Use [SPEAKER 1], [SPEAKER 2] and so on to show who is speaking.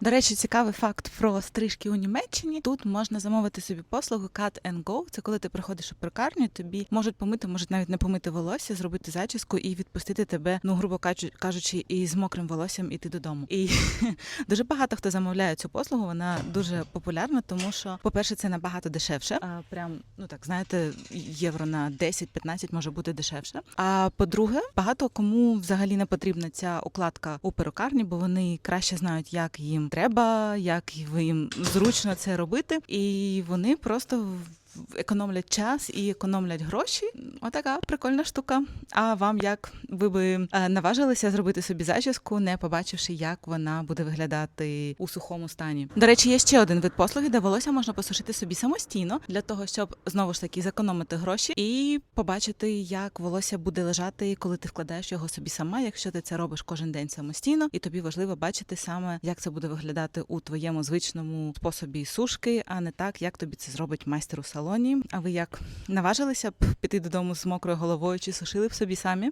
[SPEAKER 1] До речі, цікавий факт про стрижки у Німеччині. Тут можна замовити собі послугу Cut and Go. Це коли ти приходиш у перукарню, тобі можуть помити, можуть навіть не помити волосся, зробити зачіску і відпустити тебе, ну грубо кажу- кажучи, із мокрим волоссям іти додому. І дуже багато хто замовляє цю послугу. Вона дуже популярна, тому що, по-перше, це набагато дешевше. А прям ну так знаєте, євро на 10-15 може бути дешевше. А по-друге, багато кому взагалі не потрібна ця укладка у перукарні, бо вони краще знають, як їм треба, як їм зручно це робити, і вони просто економлять час і економлять гроші. Отака прикольна штука. А вам як ви би е, наважилися зробити собі зачіску, не побачивши, як вона буде виглядати у сухому стані? До речі, є ще один вид послуги, де волосся можна посушити собі самостійно для того, щоб знову ж таки зекономити гроші і побачити, як волосся буде лежати, коли ти вкладаєш його собі сама. Якщо ти це робиш кожен день самостійно, і тобі важливо бачити саме, як це буде виглядати у твоєму звичному способі сушки, а не так, як тобі це зробить майстер у салоні. А ви як наважилися б піти додому з мокрою головою чи сушили б собі самі?